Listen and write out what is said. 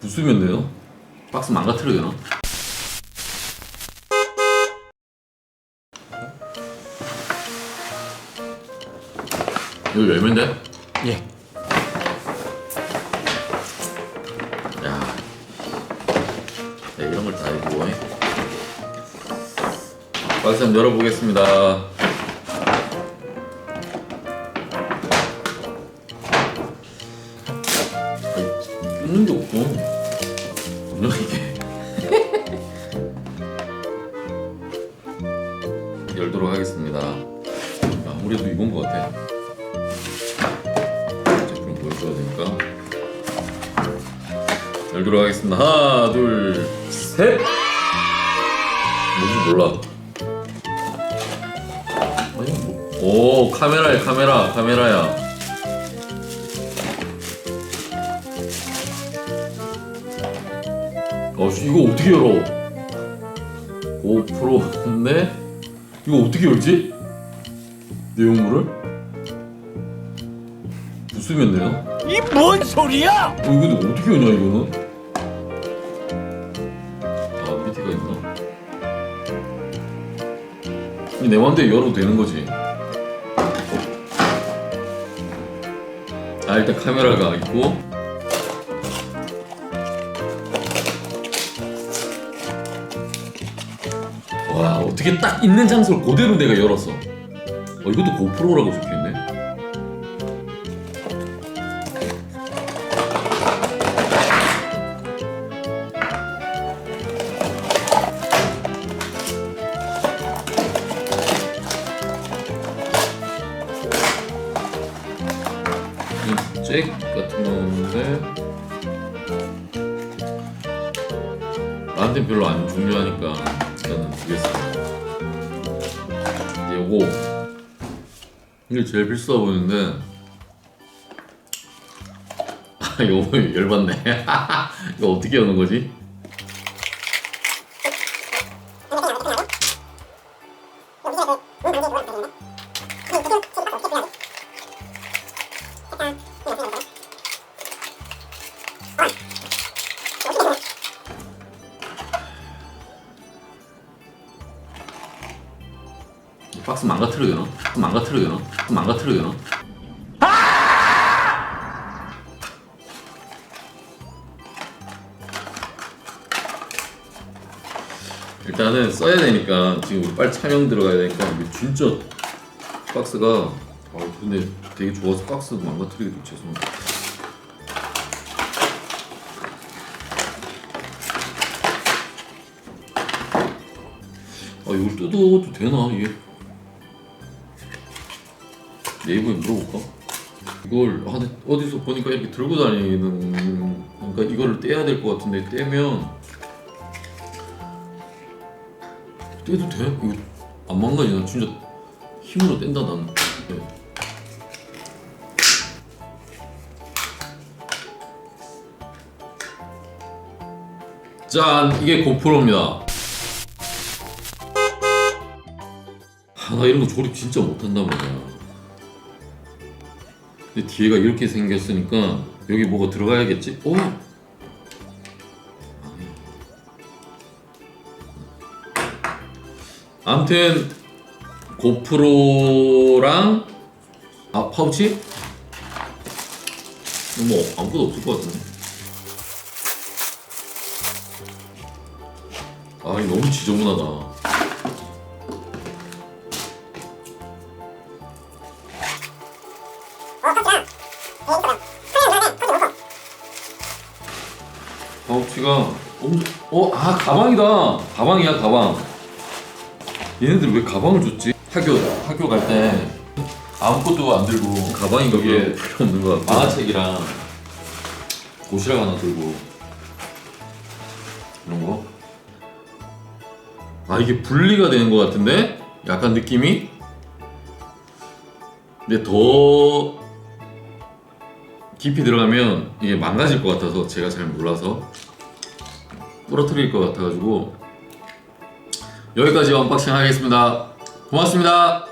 부수면 돼요? 박스 망가뜨려야 되나? 이거 열면 돼? 예. 야, 야 이런 걸다 해주고 박스 한번 열어보겠습니다 뜯는 게 없고 뭐냐 이게 열도록 하겠습니다 아무래도 이건 것 같아 제품 보여줘야 되니까 열도록 하겠습니다. 하나, 둘, 셋. 뭔지 몰라. 아니 뭐. 오 카메라야 카메라 카메라야. 어 씨, 이거 어떻게 열어? 고프로인데 이거 어떻게 열지? 내용물을 부수면 돼요? 이 뭔 소리야? 어, 이거 근데 어떻게 여냐 이거는? 아 밑에가 있나? 이내 맘대로 열어도 되는 거지. 아 일단 카메라가 있고. 와 어떻게 딱 있는 장소를 그대로 내가 열었어. 어 이것도 고프로라고 적혀있네. 이잭 같은 거였는데 나한테 별로 안 중요하니까 일단은 두겠습니다. 이제 요거. 이게 제일 비싸 보이는데. 아 요거 열받네. 이거 어떻게 여는 거지? 이 박스 망가뜨려야 되나? 박스 망가뜨려야 되나? 박스 망가뜨려야 되나? 일단은 써야 되니까 지금 우리 빨리 촬영 들어가야 되니까 이게 진짜 박스가 아 근데 되게 좋아서 박스 망가뜨리기도 죄송합니다 아 이걸 뜯어도 되나 이게 네이버에 물어볼까? 이걸 아, 어디서 보니까 이렇게 들고 다니는 그러니까 이거를 떼야 될 것 같은데 떼면 떼도 돼? 이거 안 망가지 나 진짜 힘으로 뗀다 나는 네. 짠 이게 고프로입니다 아, 나 이런 거 조립 진짜 못한단 말이야. 근데 뒤에가 이렇게 생겼으니까 여기 뭐가 들어가야겠지? 오! 아무튼 고프로랑 아 파우치? 뭐 아무것도 없을 것 같은데. 아 너무 지저분하다. 파우치가 엄청 어아 가방이다. 가방이야 가방. 얘네들 왜 가방을 줬지? 학교 학교 갈 때 아무것도 안 들고 가방이 거기에 필요 없는 거 같고. 만화책이랑 도시락 하나 들고 이런 거 아 이게 분리가 되는 것 같은데? 약간 느낌이? 근데 더 깊이 들어가면 이게 망가질 것 같아서 제가 잘 몰라서 부러뜨릴 것 같아가지고 여기까지 언박싱 하겠습니다. 고맙습니다.